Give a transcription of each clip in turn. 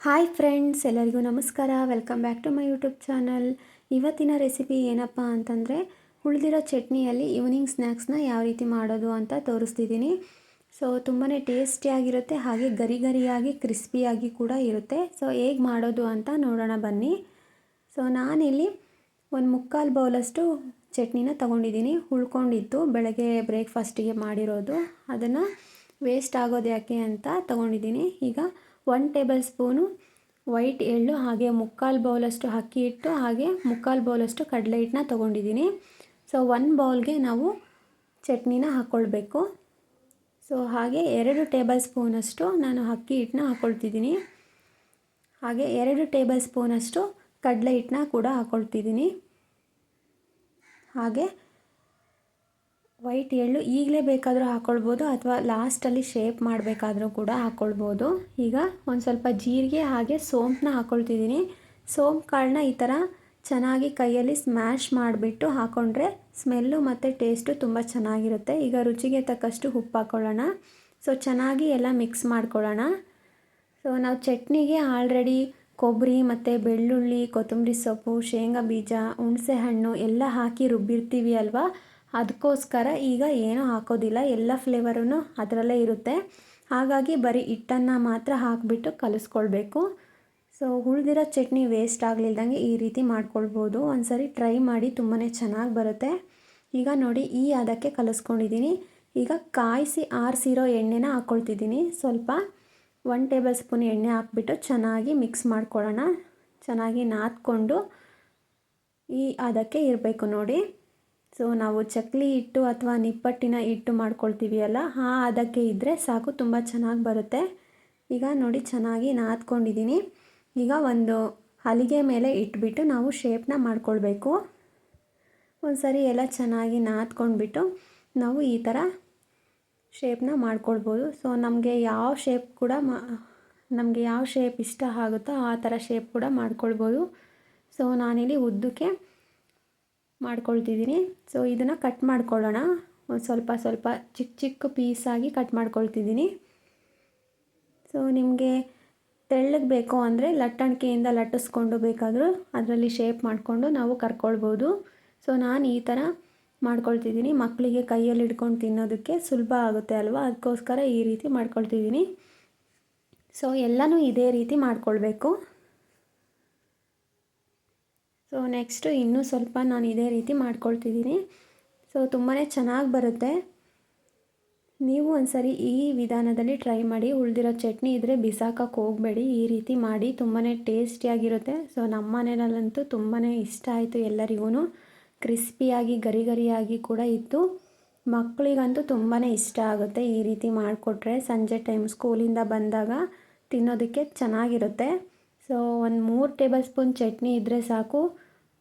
Hi friends, ಎಲ್ಲರಿಗೂ ನಮಸ್ಕಾರ. Welcome back to my YouTube channel. ಇವತ್ತಿನ ರೆಸಿಪಿ ಏನಪ್ಪ ಅಂತಂದರೆ ಉಳಿದಿರೋ ಚಟ್ನಿಯಲ್ಲಿ ಈವ್ನಿಂಗ್ ಸ್ನ್ಯಾಕ್ಸ್ನ ಯಾವ ರೀತಿ ಮಾಡೋದು ಅಂತ ತೋರಿಸ್ತಿದ್ದೀನಿ. ಸೊ ತುಂಬಾ ಟೇಸ್ಟಿಯಾಗಿರುತ್ತೆ, ಹಾಗೆ ಗರಿ ಗರಿಯಾಗಿ ಕ್ರಿಸ್ಪಿಯಾಗಿ ಕೂಡ ಇರುತ್ತೆ. ಸೊ, ಹೇಗೆ ಮಾಡೋದು ಅಂತ ನೋಡೋಣ ಬನ್ನಿ. ಸೊ, ನಾನಿಲ್ಲಿ ಒಂದು ಮುಕ್ಕಾಲು ಬೌಲಷ್ಟು ಚಟ್ನಿನ ತೊಗೊಂಡಿದ್ದೀನಿ. ಉಳ್ಕೊಂಡಿದ್ದು ಬೆಳಗ್ಗೆ ಬ್ರೇಕ್ಫಾಸ್ಟಿಗೆ ಮಾಡಿರೋದು. ಅದನ್ನು ವೇಸ್ಟ್ ಆಗೋದು ಯಾಕೆ ಅಂತ ತೊಗೊಂಡಿದ್ದೀನಿ. ಈಗ ಒನ್ ಟೇಬಲ್ ಸ್ಪೂನು ವೈಟ್ ಎಳ್ಳು ಹಾಗೆ ಮುಕ್ಕಾಲು ಬೌಲಷ್ಟು ಅಕ್ಕಿ ಹಿಟ್ಟು ಹಾಗೆ ಮುಕ್ಕಾಲು ಬೌಲಷ್ಟು ಕಡಲೆ ಹಿಟ್ಟನ್ನ ತೊಗೊಂಡಿದ್ದೀನಿ. ಸೊ ಒನ್ ಬೌಲ್ಗೆ ನಾವು ಚಟ್ನಿನ ಹಾಕ್ಕೊಳ್ಬೇಕು ಸೊ ಹಾಗೆ ಎರಡು ಟೇಬಲ್ ಸ್ಪೂನಷ್ಟು ನಾನು ಅಕ್ಕಿ ಹಿಟ್ಟನ್ನ ಹಾಕ್ಕೊಳ್ತಿದ್ದೀನಿ ಹಾಗೆ ಎರಡು ಟೇಬಲ್ ಸ್ಪೂನಷ್ಟು ಕಡಲೆ ಹಿಟ್ಟನ್ನ ಕೂಡ ಹಾಕ್ಕೊಳ್ತಿದ್ದೀನಿ ಹಾಗೆ ವೈಟ್ ಎಳ್ಳು ಈಗಲೇ ಬೇಕಾದರೂ ಹಾಕ್ಕೊಳ್ಬೋದು ಅಥವಾ ಲಾಸ್ಟಲ್ಲಿ ಶೇಪ್ ಮಾಡಬೇಕಾದ್ರೂ ಕೂಡ ಹಾಕ್ಕೊಳ್ಬೋದು ಈಗ ಒಂದು ಸ್ವಲ್ಪ ಜೀರಿಗೆ ಹಾಗೆ ಸೋಂಪನ್ನ ಹಾಕ್ಕೊಳ್ತಿದ್ದೀನಿ ಸೋಂಪು ಕಾಳನ್ನ ಈ ಥರ ಚೆನ್ನಾಗಿ ಕೈಯಲ್ಲಿ ಸ್ಮ್ಯಾಶ್ ಮಾಡಿಬಿಟ್ಟು ಹಾಕ್ಕೊಂಡ್ರೆ ಸ್ಮೆಲ್ಲು ಮತ್ತು ಟೇಸ್ಟು ತುಂಬ ಚೆನ್ನಾಗಿರುತ್ತೆ. ಈಗ ರುಚಿಗೆ ತಕ್ಕಷ್ಟು ಉಪ್ಪು ಹಾಕ್ಕೊಳ್ಳೋಣ ಸೊ ಚೆನ್ನಾಗಿ ಎಲ್ಲ ಮಿಕ್ಸ್ ಮಾಡ್ಕೊಳ್ಳೋಣ. ಸೊ ನಾವು ಚಟ್ನಿಗೆ ಆಲ್ರೆಡಿ ಕೊಬ್ಬರಿ ಮತ್ತು ಬೆಳ್ಳುಳ್ಳಿ, ಕೊತ್ತಂಬರಿ ಸೊಪ್ಪು, ಶೇಂಗಾ ಬೀಜ ಹುಣಸೆ ಹಣ್ಣು ಎಲ್ಲ ಹಾಕಿ ರುಬ್ಬಿರ್ತೀವಿ ಅಲ್ವಾ? ಅದಕ್ಕೋಸ್ಕರ ಈಗ ಏನೂ ಹಾಕೋದಿಲ್ಲ. ಎಲ್ಲ ಫ್ಲೇವರೂ ಅದರಲ್ಲೇ ಇರುತ್ತೆ. ಹಾಗಾಗಿ ಬರೀ ಹಿಟ್ಟನ್ನು ಮಾತ್ರ ಹಾಕಿಬಿಟ್ಟು ಕಲಿಸ್ಕೊಳ್ಬೇಕು. ಸೊ ಉಳಿದಿರೋ ಚಟ್ನಿ ವೇಸ್ಟ್ ಆಗಲಿಲ್ದಂಗೆ ಈ ರೀತಿ ಮಾಡ್ಕೊಳ್ಬೋದು. ಒಂದು ಟ್ರೈ ಮಾಡಿ ತುಂಬಾ ಚೆನ್ನಾಗಿ ಬರುತ್ತೆ. ಈಗ ನೋಡಿ, ಈ ಅದಕ್ಕೆ ಕಲಿಸ್ಕೊಂಡಿದ್ದೀನಿ ಈಗ ಕಾಯಿಸಿ ಆರಿಸಿರೋ ಎಣ್ಣೆನ ಹಾಕ್ಕೊಳ್ತಿದ್ದೀನಿ ಸ್ವಲ್ಪ ಒನ್ ಟೇಬಲ್ ಸ್ಪೂನ್ ಎಣ್ಣೆ ಹಾಕ್ಬಿಟ್ಟು ಚೆನ್ನಾಗಿ ಮಿಕ್ಸ್ ಮಾಡ್ಕೊಳ್ಳೋಣ. ಚೆನ್ನಾಗಿ ನಾದ್ಕೊಂಡು ಈ ಅದಕ್ಕೆ ಇರಬೇಕು ನೋಡಿ. ಸೊ ನಾವು ಚಕ್ಲಿ ಹಿಟ್ಟು ಅಥವಾ ನಿಪ್ಪಟ್ಟಿನ ಹಿಟ್ಟು ಮಾಡ್ಕೊಳ್ತೀವಿ ಅಲ್ಲ, ಆ ಅದಕ್ಕೆ ಇದ್ದರೆ ಸಾಕು, ತುಂಬ ಚೆನ್ನಾಗಿ ಬರುತ್ತೆ. ಈಗ ನೋಡಿ, ಚೆನ್ನಾಗಿ ನಾದ್ಕೊಂಡಿದ್ದೀನಿ ಈಗ ಒಂದು ಹಲಿಗೆ ಮೇಲೆ ಇಟ್ಬಿಟ್ಟು ನಾವು ಶೇಪ್ನ ಮಾಡ್ಕೊಳ್ಬೇಕು. ಒಂದು ಸರಿ ಎಲ್ಲ ಚೆನ್ನಾಗಿ ನಾದ್ಕೊಂಡ್ಬಿಟ್ಟು ನಾವು ಈ ಥರ ಶೇಪ್ನ ಮಾಡ್ಕೊಳ್ಬೋದು. ಸೊ ನಮಗೆ ಯಾವ ಶೇಪ್ ಕೂಡ ನಮಗೆ ಯಾವ ಶೇಪ್ ಇಷ್ಟ ಆಗುತ್ತೋ ಆ ಥರ ಶೇಪ್ ಕೂಡ ಮಾಡ್ಕೊಳ್ಬೋದು. ಸೊ ನಾನಿಲ್ಲಿ ಉದ್ದಕ್ಕೆ ಮಾಡ್ಕೊಳ್ತಿದ್ದೀನಿ. ಸೊ ಇದನ್ನು ಕಟ್ ಮಾಡ್ಕೊಳ್ಳೋಣ. ಒಂದು ಸ್ವಲ್ಪ ಸ್ವಲ್ಪ ಚಿಕ್ಕ ಚಿಕ್ಕ ಪೀಸಾಗಿ ಕಟ್ ಮಾಡ್ಕೊಳ್ತಿದ್ದೀನಿ. ಸೊ ನಿಮಗೆ ತೆಳ್ಳಗೆ ಬೇಕು ಅಂದರೆ ಲಟ್ಟಣಿಕೆಯಿಂದ ಲಟ್ಟಿಸ್ಕೊಂಡು ಬೇಕಾದರೂ ಅದರಲ್ಲಿ ಶೇಪ್ ಮಾಡಿಕೊಂಡು ನಾವು ಕರ್ಕೊಳ್ಬೋದು. ಸೊ ನಾನು ಈ ಥರ ಮಾಡ್ಕೊಳ್ತಿದ್ದೀನಿ. ಮಕ್ಕಳಿಗೆ ಕೈಯಲ್ಲಿ ಹಿಡ್ಕೊಂಡು ತಿನ್ನೋದಕ್ಕೆ ಸುಲಭ ಆಗುತ್ತೆ ಅಲ್ವಾ? ಅದಕ್ಕೋಸ್ಕರ ಈ ರೀತಿ ಮಾಡ್ಕೊಳ್ತಿದ್ದೀನಿ. ಸೊ ಎಲ್ಲನೂ ಇದೇ ರೀತಿ ಮಾಡ್ಕೊಳ್ಬೇಕು. ಸೊ ನೆಕ್ಸ್ಟು ಇನ್ನೂ ಸ್ವಲ್ಪ ನಾನು ಇದೇ ರೀತಿ ಮಾಡ್ಕೊಳ್ತಿದ್ದೀನಿ. ಸೊ ತುಂಬಾ ಚೆನ್ನಾಗಿ ಬರುತ್ತೆ. ನೀವು ಒಂದ್ಸರಿ ಈ ವಿಧಾನದಲ್ಲಿ ಟ್ರೈ ಮಾಡಿ, ಉಳಿದಿರೋ ಚಟ್ನಿ ಇದ್ದರೆ ಬಿಸಾಕಕ್ಕೆ ಹೋಗಬೇಡಿ. ಈ ರೀತಿ ಮಾಡಿ ತುಂಬಾ ಟೇಸ್ಟಿಯಾಗಿರುತ್ತೆ. ಸೊ ನಮ್ಮ ಮನೆಯಲ್ಲಂತೂ ತುಂಬಾ ಇಷ್ಟ ಆಯಿತು ಎಲ್ಲರಿಗೂ ಕ್ರಿಸ್ಪಿಯಾಗಿ ಗರಿ ಗರಿಯಾಗಿ ಕೂಡ ಇತ್ತು. ಮಕ್ಕಳಿಗಂತೂ ತುಂಬಾ ಇಷ್ಟ ಆಗುತ್ತೆ ಈ ರೀತಿ ಮಾಡಿಕೊಟ್ರೆ. ಸಂಜೆ ಟೈಮ್ ಸ್ಕೂಲಿಂದ ಬಂದಾಗ ತಿನ್ನೋದಕ್ಕೆ ಚೆನ್ನಾಗಿರುತ್ತೆ. ಸೊ ಒಂದು ಮೂರು ಟೇಬಲ್ ಸ್ಪೂನ್ ಚಟ್ನಿ ಇದ್ದರೆ ಸಾಕು.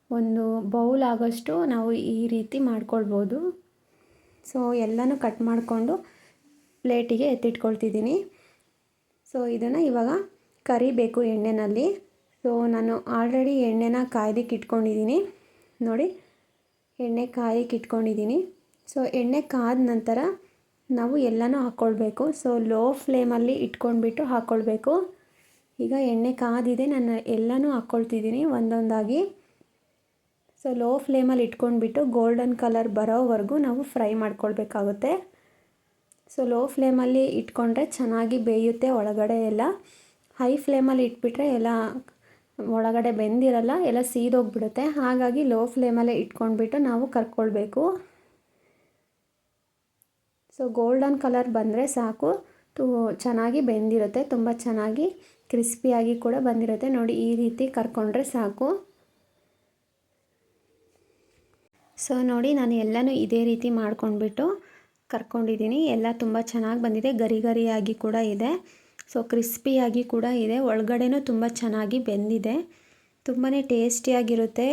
ಒಂದು ಬೌಲ್ ಆಗೋಷ್ಟು ನಾವು ಈ ರೀತಿ ಮಾಡ್ಕೊಳ್ಬೋದು. ಸೊ ಎಲ್ಲನೂ ಕಟ್ ಮಾಡಿಕೊಂಡು ಪ್ಲೇಟಿಗೆ ಎತ್ತಿಟ್ಕೊಳ್ತಿದ್ದೀನಿ. ಸೊ ಇದನ್ನು ಇವಾಗ ಕರಿಬೇಕು ಎಣ್ಣೆನಲ್ಲಿ. ಸೊ ನಾನು ಆಲ್ರೆಡಿ ಎಣ್ಣೆನ ಕಾಯ್ದಕ್ಕೆ ಇಟ್ಕೊಂಡಿದ್ದೀನಿ ನೋಡಿ, ಎಣ್ಣೆ ಕಾಯಕ್ಕೆ ಇಟ್ಕೊಂಡಿದ್ದೀನಿ ಸೊ ಎಣ್ಣೆ ಕಾದ ನಂತರ ನಾವು ಎಲ್ಲನೂ ಹಾಕ್ಕೊಳ್ಬೇಕು ಸೊ ಲೋ ಫ್ಲೇಮಲ್ಲಿ ಇಟ್ಕೊಂಡ್ಬಿಟ್ಟು ಹಾಕ್ಕೊಳ್ಬೇಕು ಈಗ ಎಣ್ಣೆ ಕಾದಿದೆ ನಾನು ಎಲ್ಲನೂ ಹಾಕ್ಕೊಳ್ತಿದ್ದೀನಿ ಒಂದೊಂದಾಗಿ. ಸೊ ಲೋ ಫ್ಲೇಮಲ್ಲಿ ಇಟ್ಕೊಂಡ್ಬಿಟ್ಟು ಗೋಲ್ಡನ್ ಕಲರ್ ಬರೋವರೆಗೂ ನಾವು ಫ್ರೈ ಮಾಡ್ಕೊಳ್ಬೇಕಾಗುತ್ತೆ. ಸೊ ಲೋ ಫ್ಲೇಮಲ್ಲಿ ಇಟ್ಕೊಂಡ್ರೆ ಚೆನ್ನಾಗಿ ಬೇಯುತ್ತೆ ಒಳಗಡೆ ಎಲ್ಲ. ಹೈ ಫ್ಲೇಮಲ್ಲಿ ಇಟ್ಬಿಟ್ರೆ ಎಲ್ಲ ಒಳಗಡೆ ಬೆಂದಿರಲ್ಲ, ಎಲ್ಲ ಸೀದೋಗ್ಬಿಡುತ್ತೆ. ಹಾಗಾಗಿ ಲೋ ಫ್ಲೇಮಲ್ಲೇ ಇಟ್ಕೊಂಡ್ಬಿಟ್ಟು ನಾವು ಕರ್ಕೊಳ್ಬೇಕು. ಸೊ ಗೋಲ್ಡನ್ ಕಲರ್ ಬಂದರೆ ಸಾಕು. ತು, ಚೆನ್ನಾಗಿ ಬೆಂದಿರುತ್ತೆ, ತುಂಬ ಚೆನ್ನಾಗಿ. ಕ್ರಿಸ್ಪಿಯಾಗಿ ಕೂಡ ಬಂದಿರುತ್ತೆ. ನೋಡಿ, ಈ ರೀತಿ ಕರ್ಕೊಂಡ್ರೆ ಸಾಕು. ಸೊ ನೋಡಿ, ನಾನು ಎಲ್ಲನೂ ಇದೇ ರೀತಿ ಮಾಡ್ಕೊಂಡ್ಬಿಟ್ಟು ಕರ್ಕೊಂಡಿದ್ದೀನಿ. ಎಲ್ಲ ತುಂಬ ಚೆನ್ನಾಗಿ ಬಂದಿದೆ. ಗರಿ ಗರಿಯಾಗಿ ಕೂಡ ಇದೆ. ಸೊ ಕ್ರಿಸ್ಪಿಯಾಗಿ ಕೂಡ ಇದೆ. ಒಳಗಡೆನೂ ತುಂಬ ಚೆನ್ನಾಗಿ ಬೆಂದಿದೆ. ತುಂಬಾ ಟೇಸ್ಟಿಯಾಗಿರುತ್ತೆ.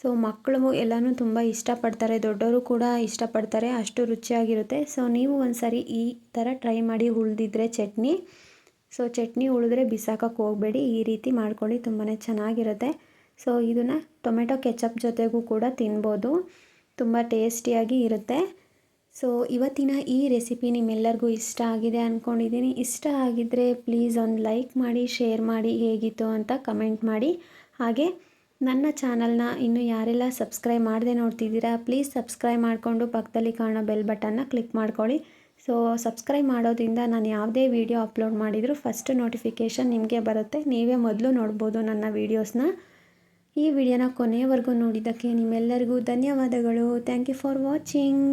ಸೊ ಮಕ್ಕಳು ಎಲ್ಲನೂ ತುಂಬ ಇಷ್ಟಪಡ್ತಾರೆ. ದೊಡ್ಡವರು ಕೂಡ ಇಷ್ಟಪಡ್ತಾರೆ. ಅಷ್ಟು ರುಚಿಯಾಗಿರುತ್ತೆ. ಸೊ ನೀವು ಒಂದು ಈ ಥರ ಟ್ರೈ ಮಾಡಿ ಉಳಿದಿದ್ರೆ ಚಟ್ನಿ. ಸೊ ಚಟ್ನಿ ಉಳಿದ್ರೆ ಬಿಸಾಕಕ್ಕೆ ಹೋಗಬೇಡಿ. ಈ ರೀತಿ ಮಾಡ್ಕೊಳ್ಳಿ ತುಂಬಾ ಚೆನ್ನಾಗಿರುತ್ತೆ. ಸೊ ಇದನ್ನು ಟೊಮೆಟೊ ಕೆಚಪ್ ಜೊತೆಗೂ ಕೂಡ ತಿನ್ಬೋದು. ತುಂಬ ಟೇಸ್ಟಿಯಾಗಿ ಇರುತ್ತೆ. ಸೊ ಇವತ್ತಿನ ಈ ರೆಸಿಪಿ ನಿಮ್ಮೆಲ್ಲರಿಗೂ ಇಷ್ಟ ಆಗಿದೆ ಅಂದ್ಕೊಂಡಿದ್ದೀನಿ ಇಷ್ಟ ಆಗಿದ್ದರೆ ಪ್ಲೀಸ್ ಒಂದು ಲೈಕ್ ಮಾಡಿ, ಶೇರ್ ಮಾಡಿ, ಹೇಗಿತ್ತು ಅಂತ ಕಮೆಂಟ್ ಮಾಡಿ. ಹಾಗೆ ನನ್ನ ಚಾನಲ್ನ ಇನ್ನು ಯಾರೆಲ್ಲ ಸಬ್ಸ್ಕ್ರೈಬ್ ಮಾಡದೆ ನೋಡ್ತಿದ್ದೀರಾ, ಪ್ಲೀಸ್ ಸಬ್ಸ್ಕ್ರೈಬ್ ಮಾಡಿಕೊಂಡು ಪಕ್ಕದಲ್ಲಿ ಕಾಣೋ ಬೆಲ್ ಬಟನ್ನ ಕ್ಲಿಕ್ ಮಾಡ್ಕೊಳ್ಳಿ. ಸೊ ಸಬ್ಸ್ಕ್ರೈಬ್ ಮಾಡೋದ್ರಿಂದ ನಾನು ಯಾವುದೇ ವೀಡಿಯೋ ಅಪ್ಲೋಡ್ ಮಾಡಿದರೂ ಫಸ್ಟ್ ನೋಟಿಫಿಕೇಷನ್ ನಿಮಗೆ ಬರುತ್ತೆ. ನೀವೇ ಮೊದಲು ನೋಡ್ಬೋದು ನನ್ನ ವೀಡಿಯೋಸ್ನ ಈ ವಿಡಿಯೋನ ಕೊನೆಯವರೆಗೂ ನೋಡಿದ್ದಕ್ಕೆ ನಿಮ್ಮೆಲ್ಲರಿಗೂ ಧನ್ಯವಾದಗಳು. Thank you for watching